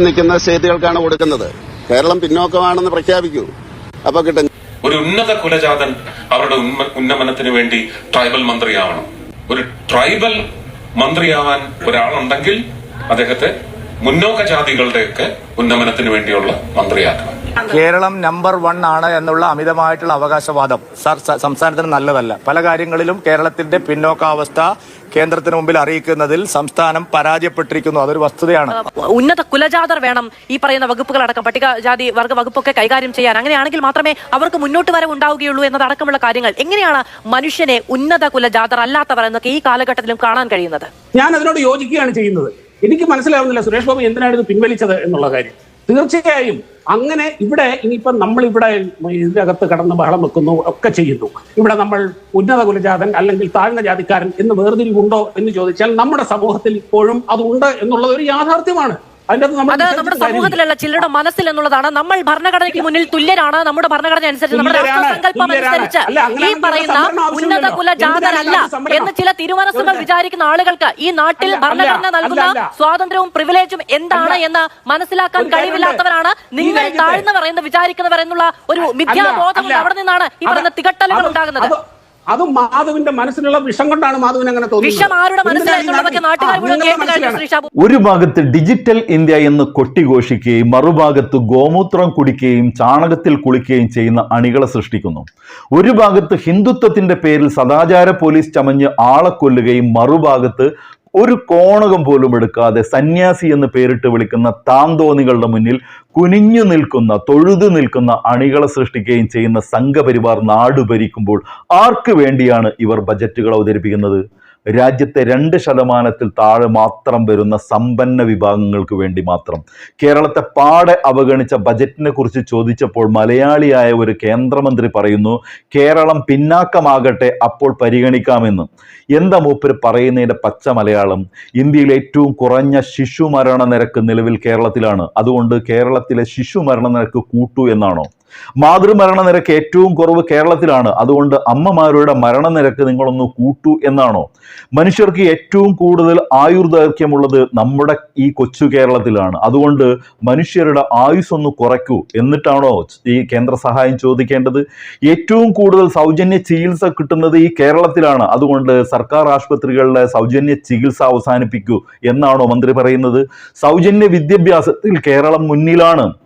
നിൽക്കുന്ന സ്റ്റേറ്റുകൾക്കാണ് കൊടുക്കുന്നത്. കേരളം പിന്നോക്കമാണെന്ന് പ്രഖ്യാപിക്കൂ. അപ്പൊ കിട്ടും. ഒരു ഉന്നത കുലജാതൻ അവരുടെ ഉന്നമനത്തിന് വേണ്ടി ട്രൈബൽ മന്ത്രിയാവണം. ഒരു ട്രൈബൽ മന്ത്രിയാവാൻ ഒരാളുണ്ടെങ്കിൽ അദ്ദേഹത്തെ മുന്നോക്ക ജാതികളുടെയൊക്കെ ഉന്നമനത്തിന് വേണ്ടിയുള്ള മന്ത്രിയാക്കണം. കേരളം നമ്പർ വൺ ആണ് എന്നുള്ള അമിതമായിട്ടുള്ള അവകാശവാദം. സർ സംസ്ഥാനത്തിന് നല്ലതല്ല. പല കാര്യങ്ങളിലും കേരളത്തിന്റെ പിന്നോക്കാവസ്ഥ കേന്ദ്രത്തിന് മുമ്പിൽ അറിയിക്കുന്നതിൽ സംസ്ഥാനം പരാജയപ്പെട്ടിരിക്കുന്നു. അതൊരു വസ്തുതയാണ്. ഉന്നത കുലജാതർ വേണം ഈ പറയുന്ന വകുപ്പുകൾ അടക്കം പട്ടികജാതി വർഗ വകുപ്പൊക്കെ കൈകാര്യം ചെയ്യാൻ. അങ്ങനെയാണെങ്കിൽ മാത്രമേ അവർക്ക് മുന്നോട്ട് വരവ് ഉണ്ടാവുകയുള്ളൂ എന്നതടക്കമുള്ള കാര്യങ്ങൾ. എങ്ങനെയാണ് മനുഷ്യനെ ഉന്നത കുലജാതർ അല്ലാത്തവർ എന്നൊക്കെ ഈ കാലഘട്ടത്തിലും കാണാൻ കഴിയുന്നത്? ഞാൻ അതിനോട് യോജിക്കുകയാണ് ചെയ്യുന്നത്. എനിക്ക് മനസ്സിലാവുന്നില്ല. സുരേഷ് ബാബു എന്തിനാണ് ഇത് പിൻവലിച്ചത് എന്നുള്ള കാര്യം. തീർച്ചയായും അങ്ങനെ ഇവിടെ ഇനിയിപ്പം നമ്മൾ ഇവിടെ ഇതിനകത്ത് കടന്ന് ബഹളം വെക്കുന്നു ഒക്കെ ചെയ്യുന്നു. ഇവിടെ നമ്മൾ ഉന്നത കുലജാതൻ അല്ലെങ്കിൽ താഴ്ന്ന ജാതിക്കാരൻ എന്ന് വേർതിരിവുണ്ടോ എന്ന് ചോദിച്ചാൽ നമ്മുടെ സമൂഹത്തിൽ ഇപ്പോഴും അതുണ്ട് എന്നുള്ളത് ഒരു യാഥാർത്ഥ്യമാണ്. അത് നമ്മുടെ സമൂഹത്തിലല്ല സമൂഹത്തിലുള്ള ചിലരുടെ മനസ്സിൽ എന്നുള്ളതാണ് നമ്മൾ ഭരണഘടനയ്ക്ക് മുന്നിൽ തുല്യരാണ് നമ്മുടെ ഭരണഘടന അനുസരിച്ച് നമ്മുടെ രാഷ്ട്രസങ്കല്പം അനുസരിച്ച് ഈ പറയുന്ന. ഉന്നത കുല ജാതരല്ല എന്ന് ചില തിരുമനസ്സുകൾ. വിചാരിക്കുന്ന ആളുകൾക്ക് ഈ നാട്ടിൽ ഭരണഘടന നൽകുന്ന സ്വാതന്ത്ര്യവും പ്രിവിലേജും എന്താണ്. എന്ന് മനസ്സിലാക്കാൻ. കഴിവില്ലാത്തവരാണ് നിങ്ങൾ താഴ്ന്നവർ എന്ന് വിചാരിക്കുന്നവർ എന്നുള്ള ഒരു മിഥ്യാബോധം അവിടെ നിന്നാണ് ഈ പറയുന്ന തികട്ടലുകൾ ഉണ്ടാകുന്നത് അത് മാധവിന്റെ മനസ്സിലുള്ള വിഷം കൊണ്ടാണ് മാധവൻ അങ്ങനെ തോന്നുന്നത്. ഒരു ഭാഗത്ത് ഡിജിറ്റൽ ഇന്ത്യ എന്ന് കൊട്ടിഘോഷിക്കുകയും മറുഭാഗത്ത് ഗോമൂത്രം കുടിക്കുകയും ചാണകത്തിൽ കുളിക്കുകയും ചെയ്യുന്ന അണികളെ സൃഷ്ടിക്കുന്നു. ഒരു ഭാഗത്ത് ഹിന്ദുത്വത്തിന്റെ പേരിൽ സദാചാര പോലീസ് ചമഞ്ഞ് ആളെ കൊല്ലുകയും മറുഭാഗത്ത് ഒരു കോണകം പോലും എടുക്കാതെ സന്യാസി എന്ന് പേരിട്ട് വിളിക്കുന്ന താന്തോന്നികളുടെ മുന്നിൽ കുനിഞ്ഞു നിൽക്കുന്ന തൊഴുതു നിൽക്കുന്ന അണികളെ സൃഷ്ടിക്കുകയും ചെയ്യുന്ന സംഘപരിവാർ നാട് ഭരിക്കുമ്പോൾ ആർക്ക് വേണ്ടിയാണ് ഇവർ ബജറ്റുകൾ അവതരിപ്പിക്കുന്നത്? രാജ്യത്തെ രണ്ട് ശതമാനത്തിൽ താഴെ മാത്രം വരുന്ന സമ്പന്ന വിഭാഗങ്ങൾക്ക് വേണ്ടി മാത്രം. കേരളത്തെ പാടെ അവഗണിച്ച ബജറ്റിനെ കുറിച്ച് ചോദിച്ചപ്പോൾ മലയാളിയായ ഒരു കേന്ദ്രമന്ത്രി പറയുന്നു കേരളം പിന്നാക്കമാകട്ടെ അപ്പോൾ പരിഗണിക്കാമെന്ന്. എന്താ മൂപ്പര് പറയുന്നതിന്റെ പച്ച മലയാളം? ഇന്ത്യയിൽ ഏറ്റവും കുറഞ്ഞ ശിശു മരണ നിരക്ക് നിലവിൽ കേരളത്തിലാണ്. അതുകൊണ്ട് കേരളത്തിലെ ശിശു മരണ നിരക്ക് കൂട്ടു എന്നാണോ? മാതൃമരണ നിരക്ക് ഏറ്റവും കുറവ് കേരളത്തിലാണ്. അതുകൊണ്ട് അമ്മമാരുടെ മരണനിരക്ക് നിങ്ങളൊന്ന് കൂട്ടു എന്നാണോ? മനുഷ്യർക്ക് ഏറ്റവും കൂടുതൽ ആയുർദൈർഘ്യമുള്ളത് നമ്മുടെ ഈ കൊച്ചു കേരളത്തിലാണ്. അതുകൊണ്ട് മനുഷ്യരുടെ ആയുസ് ഒന്ന് കുറയ്ക്കൂ എന്നിട്ടാണോ ഈ കേന്ദ്ര സഹായം ചോദിക്കേണ്ടത്? ഏറ്റവും കൂടുതൽ സൗജന്യ ചികിത്സ കിട്ടുന്നത് ഈ കേരളത്തിലാണ്. അതുകൊണ്ട് സർക്കാർ ആശുപത്രികളിലെ സൗജന്യ ചികിത്സ അവസാനിപ്പിക്കൂ എന്നാണോ മന്ത്രി പറയുന്നത്? സൗജന്യ വിദ്യാഭ്യാസത്തിൽ കേരളം മുന്നിലാണ്.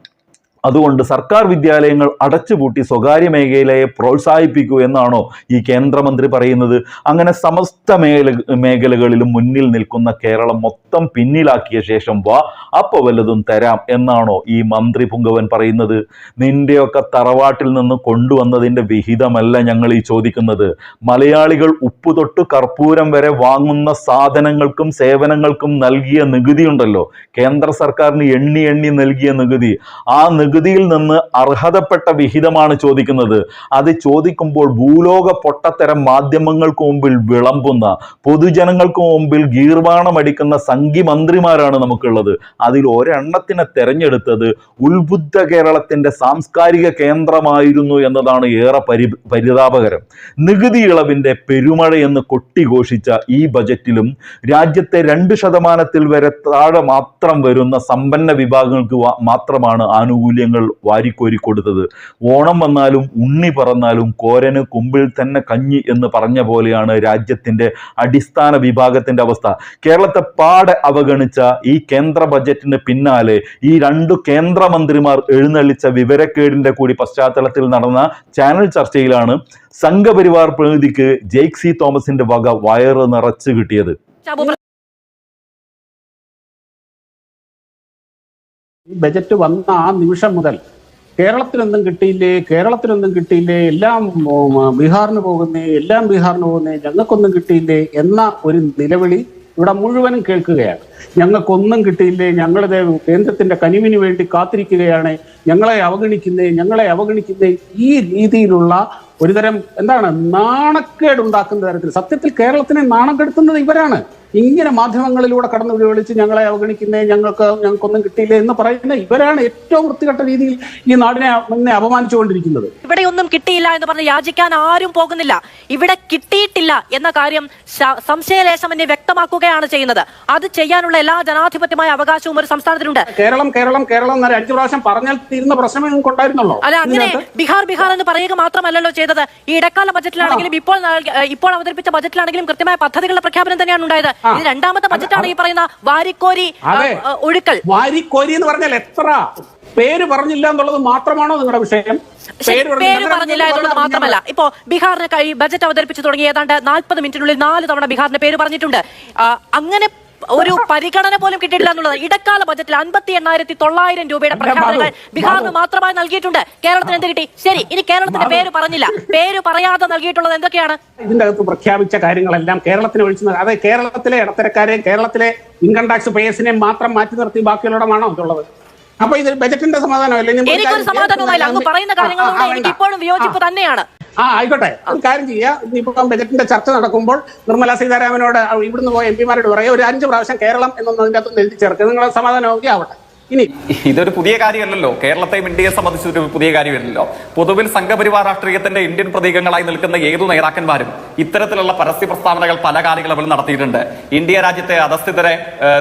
അതുകൊണ്ട് സർക്കാർ വിദ്യാലയങ്ങൾ അടച്ചുപൂട്ടി സ്വകാര്യ മേഖലയെ പ്രോത്സാഹിപ്പിക്കൂ എന്നാണോ ഈ കേന്ദ്രമന്ത്രി പറയുന്നത്? അങ്ങനെ സമസ്ത മേഖല മേഖലകളിലും മുന്നിൽ നിൽക്കുന്ന കേരളം മൊത്തം പിന്നിലാക്കിയ ശേഷം വാ അപ്പൊ വല്ലതും തരാം എന്നാണോ ഈ മന്ത്രി പുങ്കവൻ പറയുന്നത്? നിന്റെയൊക്കെ തറവാട്ടിൽ നിന്ന് കൊണ്ടുവന്നതിന്റെ വിഹിതമല്ല ഞങ്ങൾ ഈ ചോദിക്കുന്നത്. മലയാളികൾ ഉപ്പ് തൊട്ട് കർപ്പൂരം വരെ വാങ്ങുന്ന സാധനങ്ങൾക്കും സേവനങ്ങൾക്കും നൽകിയ നികുതി ഉണ്ടല്ലോ. കേന്ദ്ര സർക്കാരിന് എണ്ണി എണ്ണി നൽകിയ നികുതി. ആ നികുതിയിൽ നിന്ന് അർഹതപ്പെട്ട വിഹിതമാണ് ചോദിക്കുന്നത്. അത് ചോദിക്കുമ്പോൾ ഭൂലോക പൊട്ടത്തരം മാധ്യമങ്ങൾക്ക് മുമ്പിൽ വിളമ്പുന്ന പൊതുജനങ്ങൾക്ക് മുമ്പിൽ ഗീർവാണമടിക്കുന്ന സംഘി മന്ത്രിമാരാണ് നമുക്കുള്ളത്. അതിൽ ഒരെണ്ണത്തിനെ തെരഞ്ഞെടുത്തത് ഉത്ബുദ്ധ കേരളത്തിന്റെ സാംസ്കാരിക കേന്ദ്രമായിരുന്നു എന്നതാണ് ഏറെ പരി പരിതാപകരം. നികുതി ഇളവിന്റെ പെരുമഴയെന്ന് കൊട്ടിഘോഷിച്ച ഈ ബജറ്റിലും രാജ്യത്തെ രണ്ട് ശതമാനത്തിൽ വരെ താഴെ മാത്രം വരുന്ന സമ്പന്ന വിഭാഗങ്ങൾക്ക് മാത്രമാണ് മാത്രമാണ് ആനുകൂല്യങ്ങൾ വാരിക്കോരി കൊടുത്തത്. ഓണം വന്നാലും ഉണ്ണി പറന്നാലും കോരന് കുമ്പിൽ തന്നെ കഞ്ഞി എന്ന് പറഞ്ഞ പോലെയാണ് രാജ്യത്തിന്റെ അടിസ്ഥാന വിഭാഗത്തിന്റെ അവസ്ഥ. കേരളത്തെ പാടെ അവഗണിച്ച ഈ കേന്ദ്ര ബജറ്റിന് പിന്നാലെ ഈ രണ്ടു കേന്ദ്രമന്ത്രിമാർ എഴുന്നള്ളിച്ച വിവരക്കേടിന്റെ കൂടി പശ്ചാത്തലത്തിൽ നടന്ന ചാനൽ ചർച്ചയിലാണ് സംഘപരിവാർ പ്രതിനിധിക്ക് ജെയ്ക് സി തോമസിന്റെ വക വയറ് നിറച്ചു കിട്ടിയത്. ഈ ബജറ്റ് വന്ന ആ നിമിഷം മുതൽ കേരളത്തിനൊന്നും കിട്ടിയില്ലേ? കേരളത്തിനൊന്നും കിട്ടിയില്ലേ? എല്ലാം ബീഹാറിന് പോകുന്നേ എല്ലാം ബീഹാറിന് പോകുന്നേ ഞങ്ങൾക്കൊന്നും കിട്ടിയില്ലേ എന്ന ഒരു നിലവിളി ഇവിടെ മുഴുവനും കേൾക്കുകയാണ്. ഞങ്ങൾക്കൊന്നും കിട്ടിയില്ലേ? ഞങ്ങളുടെ കേന്ദ്രത്തിന്റെ കനിവിന് വേണ്ടി കാത്തിരിക്കുകയാണ്. ഞങ്ങളെ അവഗണിക്കുന്നേ ഞങ്ങളെ അവഗണിക്കുന്നേ ഈ രീതിയിലുള്ള ഒരുതരം എന്താണ് നാണക്കേട് ഉണ്ടാക്കുന്ന തരത്തിൽ സത്യത്തിൽ കേരളത്തിനെ നാണം കെടുത്തുന്നത് ഇവരാണ്. ഇങ്ങനെ മാധ്യമങ്ങളിലൂടെ കടന്നു വിളിച്ച് ഞങ്ങളെ അവഗണിക്കുന്നേ ഞങ്ങൾക്ക് ഞങ്ങൾക്കൊന്നും കിട്ടിയില്ല എന്ന് പറയുന്ന ഇവരാണ് ഏറ്റവും വൃത്തികെട്ട രീതിയിൽ ഈ നാടിനെ നിന്നെ അപമാനിച്ചുകൊണ്ടിരിക്കുന്നത്. ഇവിടെ ഒന്നും കിട്ടിയില്ല എന്ന് പറഞ്ഞ് യാചിക്കാൻ ആരും പോകുന്നില്ല. ഇവിടെ കിട്ടിയിട്ടില്ല എന്ന കാര്യം സംശയലേശം സംശയലേശമന്യെ വ്യക്തമാക്കുകയാണ് ചെയ്യുന്നത്. അത് ചെയ്യാനുള്ള എല്ലാ ജനാധിപത്യമായ അവകാശവും ഒരു സംസ്ഥാനത്തിനുണ്ട്. കേരളം കേരളം കേരളം എന്നൊരു അഞ്ചു പ്രാവശ്യം പറഞ്ഞാൽ തീരുന്ന പ്രശ്നമേ നിങ്ങൾക്ക് ഉണ്ടായിരുന്നുള്ളൂ. അല്ല അങ്ങനെ ബിഹാർ ബീഹാർ ബീഹാർ എന്ന് പറയുക മാത്രമല്ലല്ലോ ചെയ്തത്. ഈ ഇടക്കാല ബജറ്റിലാണെങ്കിലും ഇപ്പോൾ ഇപ്പോൾ അവതരിപ്പിച്ച ബജറ്റിലാണെങ്കിലും കൃത്യമായ പദ്ധതികളുടെ പ്രഖ്യാപനം തന്നെയാണ് ഉണ്ടായത്. ഇത് രണ്ടാമത്തെ ബജറ്റാണ് ഈ പറയുന്ന വാരിക്കോരി ഒഴുക്കൽ. വാരിക്കോരി എന്ന് പറഞ്ഞാൽ എത്ര പേര് പറഞ്ഞില്ല എന്നുള്ളത് മാത്രമാണോ നിങ്ങളുടെ വിഷയം? പേര് പറഞ്ഞില്ല എന്നുള്ളത് മാത്രമല്ല. ഇപ്പോ ബീഹാറിന് കഴി ബജറ്റ് അവതരിപ്പിച്ചു തുടങ്ങി ഏതാണ്ട് നാൽപ്പത് മിനിറ്റിനുള്ളിൽ നാല് തവണ ബീഹാറിന്റെ പേര് പറഞ്ഞിട്ടുണ്ട്. അങ്ങനെ ഒരു പരിഗണന പോലും കിട്ടിയിട്ടില്ല എന്നുള്ളത് ഇടക്കാല ബജറ്റിൽ അൻപത്തി എണ്ണായിരത്തി തൊള്ളായിരം രൂപയുടെ പ്രഖ്യാപനങ്ങൾ ബീഹാറിന് മാത്രമായി നൽകിയിട്ടുണ്ട്. കേരളത്തിന് എന്ത് കിട്ടി? ശരി ഇനി കേരളത്തിന്റെ പേര് പറഞ്ഞില്ല. പേര് പറയാതെ നൽകിയിട്ടുള്ളത് എന്തൊക്കെയാണ്? ഇതിന്റെ അകത്ത് പ്രഖ്യാപിച്ച കാര്യങ്ങളെല്ലാം കേരളത്തിന് ഒഴിച്ചു അതെ കേരളത്തിലെ ഇടത്തരക്കാരെയും കേരളത്തിലെ ഇൻകം ടാക്സ് പേയേഴ്സിനെയും മാത്രം മാറ്റി നിർത്തി ബാക്കിയുള്ളടമാണോ ഇതുള്ളത്? അപ്പൊ ഇത് ബജറ്റിന്റെ സമാധാനമല്ലേ? എനിക്കൊരു സമാധാനവുമില്ല അങ്ങ് പറയുന്ന കാര്യങ്ങളോട് എനിക്ക് ഇപ്പോഴും വിയോജിപ്പ് തന്നെയാണ്. ആ ആയിക്കോട്ടെ. ഒരു കാര്യം ചെയ്യുക ഇപ്പൊ ബജറ്റിന്റെ ചർച്ച നടക്കുമ്പോൾ നിർമ്മല സീതാരാമനോട് ഇവിടുന്ന് പോയ എം പിമാരോട് പറയാം. ഒരു അഞ്ച് പ്രാവശ്യം കേരളം എന്നൊന്നും അതിന്റെ അകത്ത് എഴുതി ചേർക്കുക നിങ്ങളെ സമാധാനമൊക്കെ ആവട്ടെ ഇനി ഇതൊരു പുതിയ കാര്യമല്ലല്ലോ. കേരളത്തെ ഇന്ത്യയെ സംബന്ധിച്ച് ഒരു പുതിയ കാര്യമല്ലല്ലോ. പൊതുവിൽ സംഘപരിവാർ രാഷ്ട്രീയത്തിന്റെ ഇന്ത്യൻ പ്രതീകങ്ങളായി നിൽക്കുന്ന ഏതു നേതാക്കന്മാരും ഇത്തരത്തിലുള്ള പരസ്യ പ്രസ്താവനകൾ പല കാലയളവിൽ നടത്തിയിട്ടുണ്ട്. ഇന്ത്യ രാജ്യത്തെ അധസ്ഥിതരെ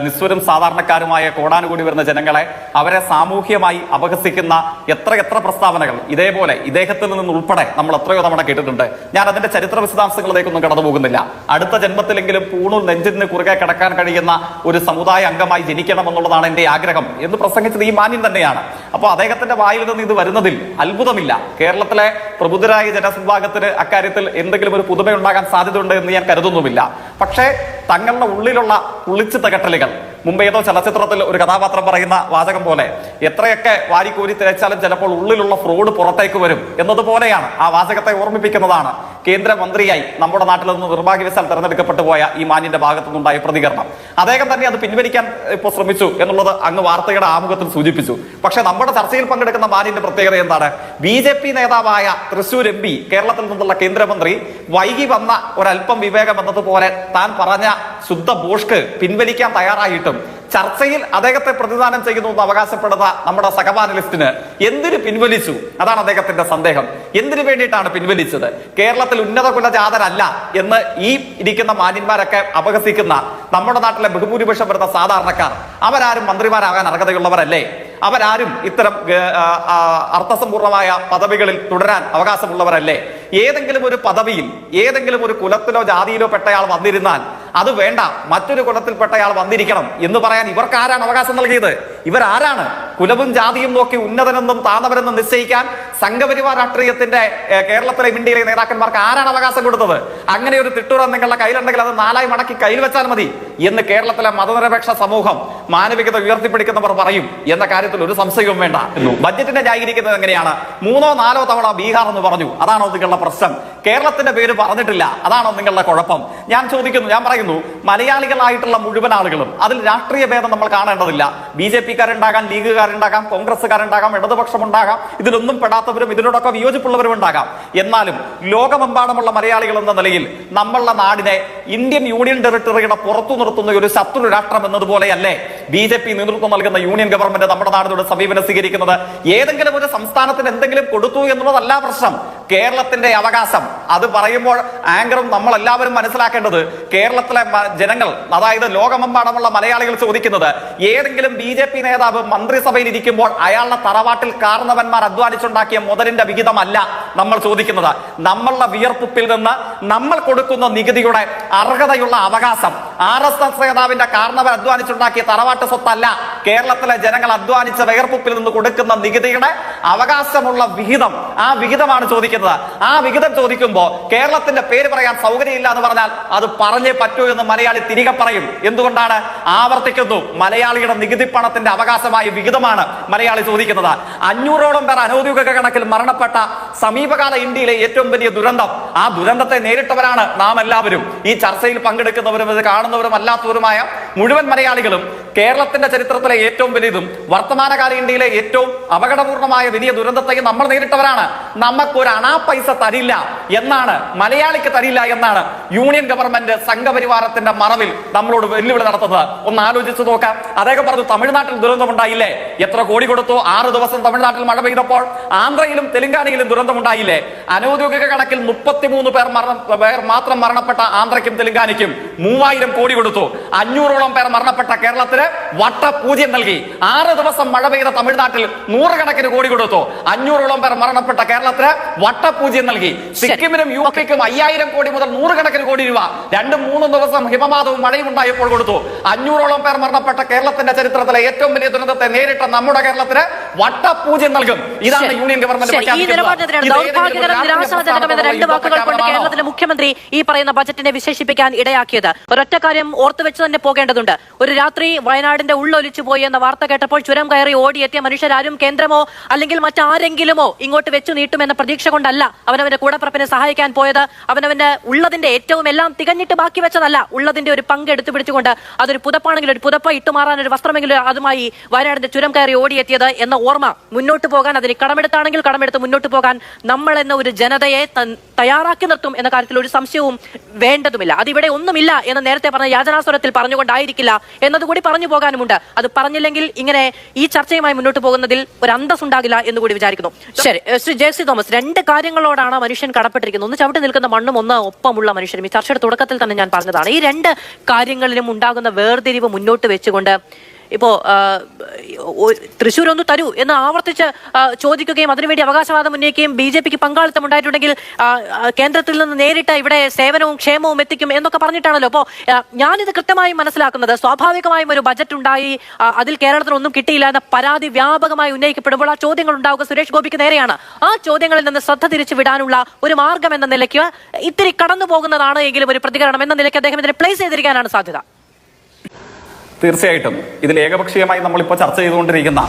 നിസ്വരും സാധാരണക്കാരുമായ കോടാനുകൂടി വരുന്ന ജനങ്ങളെ അവരെ സാമൂഹ്യമായി അപഹസിക്കുന്ന എത്ര എത്ര പ്രസ്താവനകൾ. ഇതേപോലെ ഇദ്ദേഹത്തിൽ നിന്ന് ഉൾപ്പെടെ നമ്മൾ എത്രയോ തവണ കേട്ടിട്ടുണ്ട്. ഞാൻ അതിന്റെ ചരിത്ര വിശദാംശങ്ങളിലേക്കൊന്നും കടന്നു പോകുന്നില്ല. അടുത്ത ജന്മത്തിലെങ്കിലും പൂണൂൽ നെഞ്ചിന് കുറുകെ കിടക്കാൻ കഴിയുന്ന ഒരു സമുദായ അംഗമായി ജനിക്കണമെന്നുള്ളതാണ് എന്റെ ആഗ്രഹം എന്ന് പ്രസംഗിച്ചത് ഈ മാന്യം തന്നെയാണ്. അപ്പോൾ അദ്ദേഹത്തിന്റെ വായിൽ നിന്ന് ഇത് വരുന്നതിൽ അത്ഭുതമില്ല. കേരളത്തിലെ പ്രബുദ്ധരായ ജനവിഭാഗത്തിന് അക്കാര്യത്തിൽ എന്തെങ്കിലും ഒരു പുതുമയുണ്ടാകാൻ സാധ്യതയുണ്ട് എന്ന് ഞാൻ കരുതുന്നുമില്ല. പക്ഷേ തങ്ങളുടെ ഉള്ളിലുള്ള കുളിച്ചു തകട്ടലുകൾ മുമ്പ് ഏതോ ചലച്ചിത്രത്തിൽ ഒരു കഥാപാത്രം പറയുന്ന വാചകം പോലെ എത്രയൊക്കെ വാരിക്കോരി തിരച്ചാലും ചിലപ്പോൾ ഉള്ളിലുള്ള ഫ്രോഡ് പുറത്തേക്ക് വരും എന്നതുപോലെയാണ് ആ വാചകത്തെ ഓർമ്മിപ്പിക്കുന്നതാണ് കേന്ദ്രമന്ത്രിയായി നമ്മുടെ നാട്ടിൽ നിന്ന് നിർഭാഗ്യവശാൽ തെരഞ്ഞെടുക്കപ്പെട്ടു പോയ ഈ മാന്യന്റെ ഭാഗത്തു നിന്നുണ്ടായ പ്രതികരണം. അദ്ദേഹം തന്നെ അത് പിൻവലിക്കാൻ ഇപ്പോൾ ശ്രമിച്ചു എന്നുള്ളത് അങ്ങ് വാർത്തയുടെ ആമുഖത്തിൽ സൂചിപ്പിച്ചു. പക്ഷെ നമ്മുടെ ചർച്ചയിൽ പങ്കെടുക്കുന്ന മാന്യന്റെ പ്രത്യേകത എന്താണ്? ബി ജെ പി നേതാവായ തൃശൂർ എം പി കേരളത്തിൽ നിന്നുള്ള കേന്ദ്രമന്ത്രി വൈകി വന്ന ഒരല്പം വിവേകം എന്നതുപോലെ താൻ പറഞ്ഞ ശുദ്ധ ബോഷ്ക്ക് പിൻവലിക്കാൻ തയ്യാറായിട്ടും ചർച്ചയിൽ അദ്ദേഹത്തെ പ്രതിദാനം ചെയ്യുന്നു എന്ന് അവകാശപ്പെടുന്ന നമ്മുടെ സഹപാനലിസ്റ്റിന് എന്തിനു പിൻവലിച്ചു? അതാണ് അദ്ദേഹത്തിന്റെ സന്ദേഹം. എന്തിനു വേണ്ടിയിട്ടാണ് പിൻവലിച്ചത്? കേരളത്തിൽ ഉന്നത കുലജാതരല്ല എന്ന് ഈ ഇരിക്കുന്ന മാന്യന്മാരൊക്കെ അപഹസിക്കുന്ന നമ്മുടെ നാട്ടിലെ ബഹുഭൂരിപക്ഷം വരുന്ന സാധാരണക്കാർ അവരാരും മന്ത്രിമാരാകാൻ അർഹതയുള്ളവരല്ലേ? അവരാരും ഇത്തരം അർത്ഥസമ്പൂർണമായ പദവികളിൽ തുടരാൻ അവകാശമുള്ളവരല്ലേ? ഏതെങ്കിലും ഒരു പദവിയിൽ ഏതെങ്കിലും ഒരു കുലത്തിലോ ജാതിയിലോ പെട്ടയാൾ വന്നിരുന്നാൽ അത് വേണ്ട മറ്റൊരു കുലത്തിൽപ്പെട്ടയാൾ വന്നിരിക്കണം എന്ന് പറയാൻ ഇവർക്ക് ആരാണ് അവകാശം നൽകിയത്. ഇവരാരാണ്? കുലവും ജാതിയും നോക്കി ഉന്നതനെന്നും താന്നവരെന്നും നിശ്ചയിക്കാൻ സംഘപരിവാർ രാഷ്ട്രീയത്തിന്റെ കേരളത്തിലെയും കേരളത്തിലെ ഇന്ത്യയിലെ നേതാക്കന്മാർക്ക് ആരാണ് അവകാശം കൊടുത്തത്? അങ്ങനെ ഒരു തിട്ടുറ നിങ്ങളുടെ കയ്യിലുണ്ടെങ്കിൽ അത് നാലായി മടക്കി കയ്യിൽ വെച്ചാൽ മതി എന്ന് കേരളത്തിലെ മതനിരപേക്ഷ സമൂഹം മാനവികത ഉയർത്തിപ്പിടിക്കുന്നവർ പറയും എന്ന കാര്യത്തിൽ ഒരു സംശയവും വേണ്ട. ബജറ്റിനെ ന്യായീകരിക്കുന്നത് എങ്ങനെയാണ്? മൂന്നോ നാലോ തവണ ബീഹാർ എന്ന് പറഞ്ഞു. അതാണോ നിങ്ങളുടെ പ്രശ്നം. കേരളത്തിന്റെ പേര് പറഞ്ഞിട്ടില്ല. അതാണോ നിങ്ങളുടെ കുഴപ്പം. ഞാൻ ചോദിക്കുന്നു ഞാൻ പറയുന്നു മലയാളികളായിട്ടുള്ള മുഴുവൻ ആളുകളും അതിൽ രാഷ്ട്രീയ ഭേദം നമ്മൾ കാണേണ്ടതില്ല. ബി ജെ പിക്കാരുണ്ടാകാം ലീഗുകാരുണ്ടാകാം കോൺഗ്രസ്സുകാരുണ്ടാകാം ഇടതുപക്ഷം ഉണ്ടാകാം ഇതിലൊന്നും പെടാത്തവരും ഇതിനോടൊക്കെ വിയോജിപ്പുള്ളവരും ഉണ്ടാകാം. എന്നാലും ലോകമെമ്പാടുമുള്ള മലയാളികൾ എന്ന നിലയിൽ നമ്മളുടെ നാടിനെ ഇന്ത്യൻ യൂണിയൻ ടെറിട്ടറിയുടെ പുറത്തു നിർത്തുന്ന ഒരു ശത്രു രാഷ്ട്രം എന്നതുപോലെയല്ലേ? ബി ജെ പി നേതൃത്വം നൽകുന്ന യൂണിയൻ ഗവൺമെന്റ് നമ്മുടെ നാടിനോട് സമീപനം സ്വീകരിക്കുന്നത് ഏതെങ്കിലും ഒരു സംസ്ഥാനത്തിന് എന്തെങ്കിലും കൊടുത്തു എന്നുള്ളതല്ല പ്രശ്നം. കേരളത്തിന്റെ അവകാശം. അത് പറയുമ്പോൾ ആങ്കറും നമ്മൾ എല്ലാവരും മനസ്സിലാക്കേണ്ടത് കേരളത്തിലെ ജനങ്ങൾ അതായത് ലോകമെമ്പാടുമുള്ള മലയാളികൾ ചോദിക്കുന്നത് ഏതെങ്കിലും ബി ജെ പി നേതാവ് മന്ത്രിസഭയിൽ ഇരിക്കുമ്പോൾ അയാളുടെ തറവാട്ടിൽ കാർന്നവന്മാർ അധ്വാനിച്ചുണ്ടാക്കിയ മുതലിന്റെ വിഹിതമല്ല നമ്മൾ ചോദിക്കുന്നത്. നമ്മളുടെ വിയർപ്പുപ്പിൽ നിന്ന് നമ്മൾ കൊടുക്കുന്ന നികുതിയുടെ അർഹതയുള്ള അവകാശം ആർ എസ് എസ് നേതാവിന്റെ കാരണവർ അധ്വാനിച്ചുണ്ടാക്കിയ തറവാട്ട് സ്വത്തല്ല. കേരളത്തിലെ ജനങ്ങൾ അധ്വാനിച്ച വയർപ്പുപ്പിൽ നിന്ന് കൊടുക്കുന്ന നികുതിയുടെ അവകാശമുള്ള വിഹിതം. ആ വിഹിതമാണ് ചോദിക്കുന്നത്. ആ വിഹിതം ചോദിക്കുമ്പോൾ കേരളത്തിന്റെ പേര് പറയാൻ സൗകര്യമില്ല എന്ന് പറഞ്ഞാൽ അത് പറഞ്ഞേ പറ്റൂ എന്ന് മലയാളി തിരികെ പറയും. എന്തുകൊണ്ടാണ്? ആവർത്തിക്കുന്നു. മലയാളിയുടെ നികുതി പണത്തിന്റെ അവകാശമായ വിഹിതമാണ് മലയാളി ചോദിക്കുന്നത്. അഞ്ഞൂറോളം പേർ അനൌദ്യോഗിക കണക്കിൽ മരണപ്പെട്ട സമീപകാല ഇന്ത്യയിലെ ഏറ്റവും വലിയ ദുരന്തം. ആ ദുരന്തത്തെ നേരിട്ടവരാണ് നാം എല്ലാവരും ഈ ചർച്ചയിൽ പങ്കെടുക്കുന്നവരും ഇത് കാണുന്നവരും അല്ലാത്തവരുമായ മുഴുവൻ മലയാളികളും കേരളത്തിന്റെ ചരിത്രത്തിലെ ഏറ്റവും വലിയതും വർത്തമാനകാല ഇന്ത്യയിലെ ഏറ്റവും അപകടപൂർണമായ വലിയ ദുരന്തത്തെയും നമ്മൾ നേരിട്ടവരാണ്. നമുക്ക് ഒരു അണാ പൈസ തരില്ല എന്നാണ് മലയാളിക്ക് തരില്ല എന്നാണ് യൂണിയൻ ഗവൺമെന്റ് സംഘപരിവാരത്തിന്റെ മറവിൽ നമ്മളോട് വെല്ലുവിളി നടത്തുന്നത്. ഒന്ന് ആലോചിച്ച് നോക്കാം. അദ്ദേഹം പറഞ്ഞു തമിഴ്നാട്ടിൽ ദുരന്തമുണ്ടായില്ലേ? എത്ര കോടി കൊടുത്തു? ആറ് ദിവസം തമിഴ്നാട്ടിൽ മഴ പെയ്തപ്പോൾ ആന്ധ്രയിലും തെലങ്കാനയിലും ദുരന്തമുണ്ടായില്ലേ? അനൌദ്യോഗിക കണക്കിൽ മുപ്പത്തിമൂന്ന് പേർ മരണം പേർ മാത്രം മരണപ്പെട്ട ആന്ധ്രയ്ക്കും തെലങ്കാനയ്ക്കും മൂവായിരം കോടി കൊടുത്തു. അഞ്ഞൂറോളം പേർ മരണപ്പെട്ട കേരളത്തിന് വട്ടപൂജ്യം നൽകി. ആറ് ദിവസം മഴ പെയ്ത തമിഴ്നാട്ടിൽ നൂറുകണക്കിന് കോടി കൊടുത്തു. അഞ്ഞൂറോളം പേർ മരണപ്പെട്ട കേരളത്തിന് വട്ടപൂജ്യം നൽകി. സിക്കിമിനും യു കെക്കും അയ്യായിരം കോടി മുതൽ നൂറുകണക്കിന് കോടി രൂപ. രണ്ടും മൂന്നും ദിവസം ഹിമപാതവും മഴയും ഉണ്ടായപ്പോൾ കൊടുത്തു. അഞ്ഞൂറോളം പേർ മരണപ്പെട്ട കേരളത്തിന്റെ ചരിത്രത്തിലെ ഏറ്റവും വലിയ ദുരന്തത്തെ നേരിട്ട നമ്മുടെ കേരളത്തിന് വട്ടപൂജ്യം നൽകും. ഇതാണ് യൂണിയൻ ഗവൺമെന്റ്? മുഖ്യമന്ത്രി ഈ പറയുന്ന ബജറ്റിനെ വിശേഷിപ്പിക്കാൻ ഇടയാക്കിയത്. ഒരൊറ്റ കാര്യം ഓർത്തു വെച്ച് തന്നെ പോകേണ്ടതുണ്ട് ഒരു രാത്രി വയനാടിന്റെ ഉള്ളൊലിച്ചു പോയി എന്ന വാർത്ത കേട്ടപ്പോൾ ചുരം കയറി ഓടിയെത്തിയ മനുഷ്യരാരും കേന്ദ്രമോ അല്ലെങ്കിൽ മറ്റാരെങ്കിലുമോ ഇങ്ങോട്ട് വെച്ചു നീട്ടുമെന്ന പ്രതീക്ഷ കൊണ്ടല്ല അവനവന്റെ കൂടപ്പറപ്പിനെ സഹായിക്കാൻ പോയത്. അവനവന്റെ ഉള്ളതിന്റെ ഏറ്റവും എല്ലാം തികഞ്ഞിട്ട് ബാക്കി വെച്ചതല്ല. ഉള്ളതിന്റെ ഒരു പങ്ക് എടുത്തു പിടിച്ചുകൊണ്ട് അതൊരു പുതപ്പാണെങ്കിൽ ഒരു പുതപ്പ ഇട്ടുമാറാൻ ഒരു വസ്ത്രമെങ്കിലും അതുമായി വയനാടിന്റെ ചുരം കയറി ഓടിയെത്തിയത് എന്ന ഓർമ്മ മുന്നോട്ട് പോകാൻ അതിന് കടമെടുത്താണെങ്കിൽ കടമെടുത്ത് മുന്നോട്ട് പോകാൻ നമ്മൾ എന്ന ഒരു ജനതയെ തയ്യാറാക്കി നിർത്തും എന്ന കാര്യത്തിൽ ഒരു സംശയവും വേണ്ടതുമില്ല. അതിവിടെ ഒന്നുമില്ല എന്ന് നേരത്തെ പറഞ്ഞ യാചനാസ്വരത്തിൽ പറഞ്ഞുകൊണ്ടായിരിക്കില്ല എന്നതുകൂടി പറഞ്ഞു പോകാനുമുണ്ട്. അത് പറഞ്ഞില്ലെങ്കിൽ ഇങ്ങനെ ഈ ചർച്ചയുമായി മുന്നോട്ട് പോകുന്നതിൽ ഒരു അന്തസ് ഉണ്ടാകില്ല എന്ന് കൂടി വിചാരിക്കുന്നു. ശരി ശ്രീ ജെ സി തോമസ് രണ്ട് കാര്യങ്ങളോടാണ് മനുഷ്യൻ കടപ്പെട്ടിരിക്കുന്നത്. ഒന്ന് ചവിട്ടി നിൽക്കുന്ന മണ്ണും ഒന്ന് ഒപ്പമുള്ള മനുഷ്യരും. ഈ ചർച്ചയുടെ തുടക്കത്തിൽ തന്നെ ഞാൻ പറഞ്ഞതാണ്. ഈ രണ്ട് കാര്യങ്ങളിലും ഉണ്ടാകുന്ന വേർതിരിവ് മുന്നോട്ട് വെച്ചുകൊണ്ട് ഇപ്പോ തൃശ്ശൂർ ഒന്ന് തരൂ എന്ന് ആവർത്തിച്ച് ചോദിക്കുകയും അതിനുവേണ്ടി അവകാശവാദം ഉന്നയിക്കുകയും ബി ജെ പിക്ക് പങ്കാളിത്തം ഉണ്ടായിട്ടുണ്ടെങ്കിൽ കേന്ദ്രത്തിൽ നിന്ന് നേരിട്ട് ഇവിടെ സേവനവും ക്ഷേമവും എത്തിക്കും എന്നൊക്കെ പറഞ്ഞിട്ടാണല്ലോ. അപ്പോൾ ഞാനിത് കൃത്യമായി മനസ്സിലാക്കുന്നത്. സ്വാഭാവികമായും ഒരു ബജറ്റ് ഉണ്ടായി അതിൽ കേരളത്തിന് ഒന്നും കിട്ടിയില്ല എന്ന പരാതി വ്യാപകമായി ഉന്നയിക്കപ്പെടുമ്പോൾ ആ ചോദ്യങ്ങൾ ഉണ്ടാവുക സുരേഷ് ഗോപിക്ക് നേരെയാണ്. ആ ചോദ്യങ്ങളിൽ നിന്ന് ശ്രദ്ധ തിരിച്ചു വിടാനുള്ള ഒരു മാർഗം എന്ന നിലയ്ക്ക് ഇത്തിരി കടന്നു പോകുന്നതാണ് എങ്കിലും ഒരു പ്രതികരണം എന്ന നിലയ്ക്ക് അദ്ദേഹം ഇതിനെ പ്ലേസ് ചെയ്തിരിക്കാനാണ് സാധ്യത. തീർച്ചയായിട്ടും. ഇതിൽ ഏകപക്ഷീയമായി നമ്മളിപ്പോൾ ചർച്ച ചെയ്തുകൊണ്ടിരിക്കുന്ന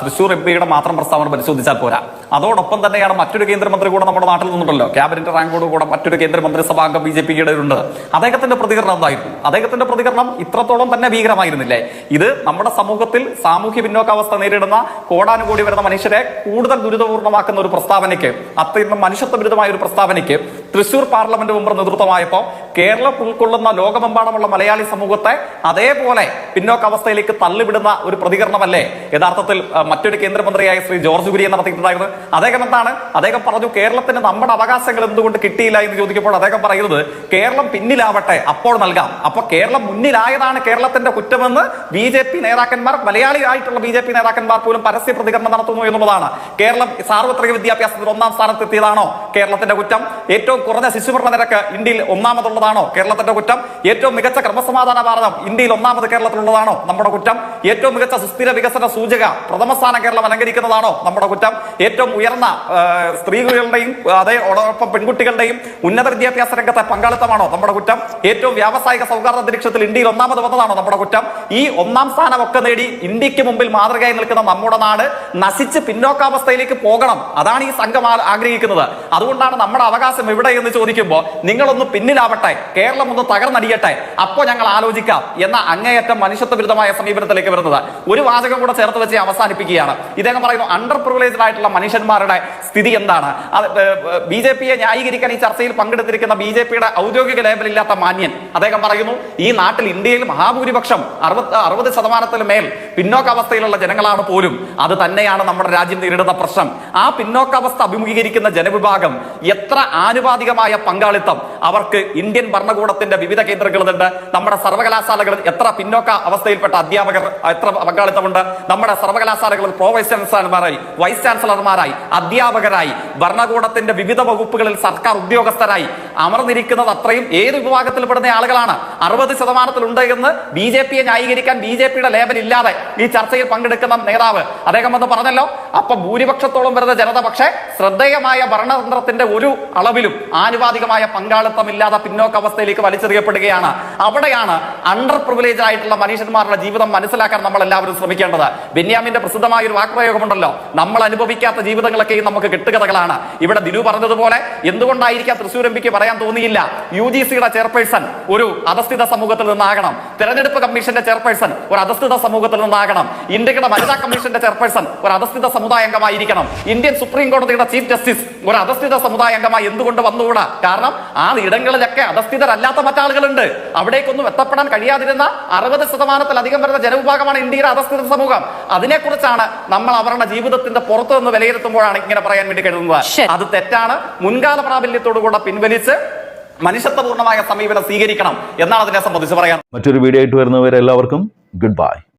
തൃശൂർ എം പിയുടെ മാത്രം പ്രസ്താവന പരിശോധിച്ചാൽ പോരാ. അതോടൊപ്പം തന്നെയാണ് മറ്റൊരു കേന്ദ്രമന്ത്രി കൂടെ നമ്മുടെ നാട്ടിൽ നിന്നുണ്ടല്ലോ. ക്യാബിനറ്റ് റാങ്കോട് കൂടെ മറ്റൊരു കേന്ദ്രമന്ത്രിസഭാംഗം ബി ജെ പിയുടെ ഉണ്ട്. അദ്ദേഹത്തിന്റെ പ്രതികരണം എന്തായിരുന്നു? അദ്ദേഹത്തിന്റെ പ്രതികരണം ഇത്രത്തോളം തന്നെ ഭീകരമായിരുന്നില്ലേ? ഇത് നമ്മുടെ സമൂഹത്തിൽ സാമൂഹ്യ പിന്നോക്കാവസ്ഥ നേരിടുന്ന കോടാനുകൂടി വരുന്ന മനുഷ്യരെ കൂടുതൽ ദുരിതപൂർണമാക്കുന്ന ഒരു പ്രസ്താവനയ്ക്ക് അത്യന്തം മനുഷ്യത്വ വിരുദ്ധമായ ഒരു പ്രസ്താവനയ്ക്ക് തൃശൂർ പാർലമെന്റ് മെമ്പർ നേതൃത്വമായപ്പോൾ കേരളം ഉൾക്കൊള്ളുന്ന ലോകമെമ്പാടുമുള്ള മലയാളി സമൂഹത്തെ അതേപോലെ പിന്നോക്കാവസ്ഥയിലേക്ക് തള്ളിവിടുന്ന ഒരു പ്രതികരണമല്ലേ? യഥാർത്ഥത്തിൽ മറ്റൊരു കേന്ദ്രമന്ത്രിയായ ശ്രീ ജോർജ് കുര്യൻ നടത്തിയിട്ടുണ്ടായിരുന്നത്. അദ്ദേഹം എന്താണ്? അദ്ദേഹം പറഞ്ഞു കേരളത്തിന് നമ്മുടെ അവകാശങ്ങൾ എന്തുകൊണ്ട് കിട്ടിയില്ല? എന്ന് ചോദിക്കുമ്പോൾ അദ്ദേഹം പറയുന്നത് കേരളം പിന്നിലാവട്ടെ അപ്പോൾ നൽകാം. അപ്പൊ കേരളം മുന്നിലായതാണ് കേരളത്തിന്റെ കുറ്റമെന്ന് ബി ജെ പി നേതാക്കന്മാർ മലയാളിയായിട്ടുള്ള ബി ജെ പി നേതാക്കന്മാർ പോലും പരസ്യ പ്രതികരണം നടത്തുന്നു എന്നുള്ളതാണ്. കേരളം സാർവത്രിക വിദ്യാഭ്യാസത്തിൽ ഒന്നാം സ്ഥാനത്തെത്തിയതാണോ കേരളത്തിന്റെ കുറ്റം? ഏറ്റവും കുറഞ്ഞ ശിശുമരണ നിരക്ക് ഇന്ത്യയിൽ ഒന്നാമതുള്ളതാണോ കേരളത്തിന്റെ കുറ്റം? ഏറ്റവും മികച്ച ക്രമസമാധാന ഭാരതം ഇന്ത്യയിൽ ഒന്നാമത് കേരളത്തിലുള്ളതാണോ നമ്മുടെ കുറ്റം? ഏറ്റവും മികച്ച സുസ്ഥിര വികസന സൂചക പ്രഥമ സ്ഥാനം കേരളം അലങ്കരിക്കുന്നതാണോ നമ്മുടെ കുറ്റം? ഏറ്റവും ഉയർന്ന സ്ത്രീകളുടെയും അതോടൊപ്പം പെൺകുട്ടികളുടെയും ഉന്നത വിദ്യാഭ്യാസ രംഗത്തെ പങ്കാളിത്തമാണോ നമ്മുടെ കുറ്റം? ഏറ്റവും വ്യാവസായിക സൗഹാർദ്ദ അന്തരീക്ഷത്തിൽ ഇന്ത്യയിൽ ഒന്നാമത് വന്നതാണോ നമ്മുടെ കുറ്റം? ഈ ഒന്നാം സ്ഥാനമൊക്കെ നേടി ഇന്ത്യയ്ക്ക് മുമ്പിൽ മാതൃകയായി നിൽക്കുന്ന നമ്മുടെ നാട് നശിച്ച് പിന്നോക്കാവസ്ഥയിലേക്ക് പോകണം. അതാണ് ഈ സംഘം ആഗ്രഹിക്കുന്നത്. അതുകൊണ്ടാണ് നമ്മുടെ അവകാശം എവിടെ എന്ന് ചോദിക്കുമ്പോൾ നിങ്ങളൊന്ന് പിന്നിലാവട്ടെ കേരളം ഒന്ന് തകർന്നടിയട്ടെ. അപ്പോൾ ഞങ്ങൾ ആലോചിക്കാം എന്ന അങ്ങേയറ്റം മനുഷ്യത്വ വിരുദ്ധമായ സമീപനത്തിലേക്ക് വരുന്നത്. ഒരു വാചകം കൂടെ ചേർത്ത് വെച്ച് അവസാനിപ്പിക്കുകയാണ്. ഇദ്ദേഹം പറയുന്നു അണ്ടർ പ്രിവിലേജ്ഡ് ആയിട്ടുള്ള മനുഷ്യന്മാരുടെ സ്ഥിതി എന്താണ്? ബി ജെ പിയെ ന്യായീകരിക്കാൻ ഈ ചർച്ചയിൽ പങ്കെടുത്തിരിക്കുന്ന ബി ജെ പിയുടെ ഔദ്യോഗിക ലേബലില്ലാത്ത മാന്യൻ. അദ്ദേഹം പറയുന്നു ഈ നാട്ടിൽ ഇന്ത്യയിൽ മഹാഭൂരിപക്ഷം അറുപത് അറുപത് ശതമാനത്തിന് മേൽ പിന്നോക്കാവസ്ഥയിലുള്ള ജനങ്ങളാണ് പോലും. അത് തന്നെയാണ് നമ്മുടെ രാജ്യം നേരിടുന്ന പ്രശ്നം. ആ പിന്നോക്കാവസ്ഥ അഭിമുഖീകരിക്കുന്ന ജനവിഭാഗം എത്ര ആനുപാതികമായ പങ്കാളിത്തം അവർക്ക് ഇന്ത്യൻ ഭരണകൂടത്തിന്റെ വിവിധ കേന്ദ്രങ്ങളുണ്ട് നമ്മുടെ സർവകലാശാലകളിൽ എത്ര പിന്നോക്ക അവസ്ഥയിൽപ്പെട്ട അധ്യാപകർ എത്ര പങ്കാളിത്തമുണ്ട്? നമ്മുടെ സർവകലാശാലകളിൽ പ്രോ വൈസ് ചാൻസലർമാരായി വൈസ് ചാൻസലർമാരായി അധ്യാപകരായി ഭരണകൂടത്തിന്റെ വിവിധ വകുപ്പുകളിൽ സർക്കാർ ഉദ്യോഗസ്ഥരായി. അമർന്നിരിക്കുന്നത് അത്രയും ഏത് വിഭാഗത്തിൽപ്പെടുന്ന ആളുകളാണ്? അറുപത് ശതമാനത്തിലുണ്ട് എന്ന് ബി ജെ പിയെ ന്യായീകരിക്കാൻ ബി ജെ പിയുടെ ലേബൽ ഇല്ലാതെ ഈ ചർച്ചയിൽ പങ്കെടുക്കുന്ന നേതാവ് അദ്ദേഹം എന്ന് പറഞ്ഞല്ലോ. അപ്പൊ ഭൂരിപക്ഷത്തോളം വരുന്ന ജനത പക്ഷേ ശ്രദ്ധേയമായ ഭരണതന്ത്രത്തിന്റെ ഒരു അളവിലും ആനുപാതികമായ പങ്കാളിത്തമില്ലാതെ പിന്നോക്ക അവസ്ഥയിലേക്ക് വലിച്ചെറിയപ്പെടുകയാണ്. അവിടെയാണ് അണ്ടർ പ്രിവിലേജ് ആയിട്ടുള്ള സാധാരണഗതിയിലുള്ള മനുഷ്യന്മാരുടെ ജീവിതം മനസ്സിലാക്കാൻ നമ്മൾ എല്ലാവരും ശ്രമിക്കേണ്ടത്. ബെന്യാമിന്റെ പ്രസിദ്ധമായ ഒരു വാക്പ്രയോഗമുണ്ടല്ലോ. നമ്മൾ അനുഭവിക്കാത്ത ജീവിതങ്ങളൊക്കെയും നമുക്ക് കെട്ടുകഥകളാണ്. ഇവിടെ ദിനു പറഞ്ഞതുപോലെ എന്തുകൊണ്ടായിരിക്കാം തൃശ്ശൂർ എം പിക്ക് പറയാൻ തോന്നിയില്ല? യു ജി സിയുടെ ചെയർപേഴ്സൺ ഒരു അധസ്ഥിത സമൂഹത്തിൽ നിന്നാകണം. തെരഞ്ഞെടുപ്പ് കമ്മീഷന്റെ ചെയർപേഴ്സൺ ഒരു അധസ്ഥിത സമൂഹത്തിൽ നിന്നാകണം. ഇന്ത്യയുടെ വനിതാ കമ്മീഷന്റെ ചെയർപേഴ്സൺ ഒരു അധസ്ഥിത സമുദായ അംഗമായിരിക്കണം. ഇന്ത്യൻ സുപ്രീം കോടതിയുടെ ചീഫ് ജസ്റ്റിസ് ഒരു അധസ്ഥിത സമുദായ അംഗമായി എന്തുകൊണ്ട് വന്നുകൂടാ? കാരണം ആ ഇടങ്ങളിലൊക്കെ അധസ്ഥിതരല്ലാത്ത മറ്റാളുകളുണ്ട്. അവിടേക്കൊന്നും എത്തപ്പെടാൻ കഴിയാതിരുന്ന അറുപത് ശതമാനത്തിലധികം വരുന്ന ജനവിഭാഗമാണ് ഇന്ത്യയിലെ അധസ്ഥിത സമൂഹം. അതിനെക്കുറിച്ചാണ് നമ്മൾ അവരുടെ ജീവിതത്തിന്റെ പുറത്തു നിന്ന് വിലയിരുത്തുമ്പോഴാണ് ഇങ്ങനെ പറയാൻ വേണ്ടി കരുതുന്നത് അത് തെറ്റാണ്. മുൻകാല പ്രാബല്യത്തോടുകൂടെ പിൻവലിച്ച് മനുഷ്യത്വപൂർണമായ സമീപനം സ്വീകരിക്കണം എന്നാണ് അതിനെ സംബന്ധിച്ച് പറയാൻ. മറ്റൊരു വീഡിയോ ആയിട്ട് വരുന്നവരെല്ലാവർക്കും ഗുഡ് ബൈ